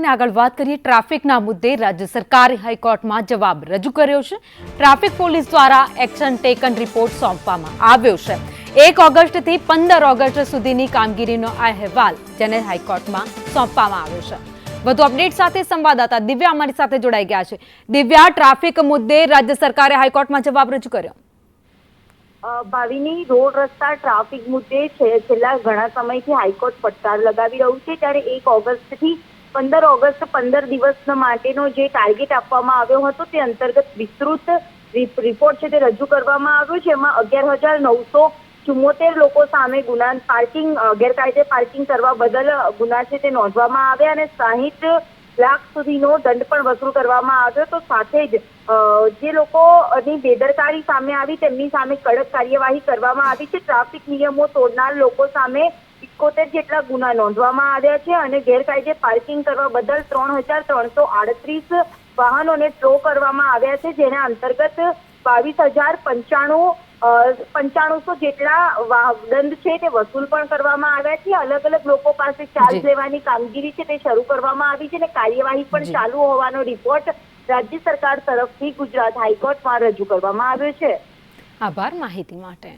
અને આગળ વાત કરીએ ટ્રાફિકના મુદ્દે, રાજ્ય સરકારે હાઈકોર્ટમાં જવાબ રજૂ કર્યો છે. ટ્રાફિક પોલીસ દ્વારા એક્શન ટેકન રિપોર્ટ સોંપવામાં આવ્યો છે. એક ઓગસ્ટથી પંદર ઓગસ્ટ સુધીની કામગીરીનો આ અહેવાલ જેને હાઈકોર્ટમાં સોંપવામાં આવ્યો છે. વધુ અપડેટ સાથે સંવાદદાતા દિવ્યા અમારી સાથે જોડાઈ ગયા છે. દિવ્યા, ટ્રાફિક મુદ્દે રાજ્ય સરકારે હાઈકોર્ટમાં જવાબ રજૂ કર્યો. ભાવિની રોડ રસ્તા ટ્રાફિક મુદ્દે છેલ્લા ઘણા સમયથી હાઈકોર્ટ પડકાર લગાવી રહ્યું છે. ત્યારે એક ઓગસ્ટથી પંદર ઓગસ્ટ પંદર દિવસ માટેનો જે ટાર્ગેટ આપવામાં આવ્યો હતો તે અંતર્ગત વિસ્તૃત રિપોર્ટ છે તે રજૂ કરવામાં આવ્યો છે. એમાં અગિયાર હજાર નવસો ચુમ્મોતેર લોકો સામે ગુના પાર્કિંગ ગેરકાયદે પાર્કિંગ કરવા બદલ ગુના છે તે નોંધવામાં આવ્યા અને સાહીઠ લાખ સુધીનો દંડ પણ વસૂલ કરવામાં આવ્યો. તો સાથે જ જે લોકોની બેદરકારી સામે આવી તેમની સામે કડક કાર્યવાહી કરવામાં આવી છે. ટ્રાફિક નિયમો તોડનાર લોકો સામે ઇકોતેર જેટલા ગુના નોંધવામાં આવ્યા છે અને ગેરકાયદે પાર્કિંગ કરવા બદલ ત્રણ હજાર ત્રણસો આડત્રીસ વાહનોને ટ્રો કરવામાં આવ્યા છે જેના અંતર્ગત બાવીસ હજાર પંચાણું પંચાણુસો જેટલા દંડ છે તે વસૂલ પણ કરવામાં આવ્યા છે. અલગ અલગ લોકો પાસે ચાર્જ લેવાની કામગીરી છે તે શરૂ કરવામાં આવી છે અને કાર્યવાહી પણ ચાલુ હોવાનો રિપોર્ટ રાજ્ય સરકાર તરફથી ગુજરાત હાઈકોર્ટમાં રજૂ કરવામાં આવ્યો છે. આભાર માહિતી માટે.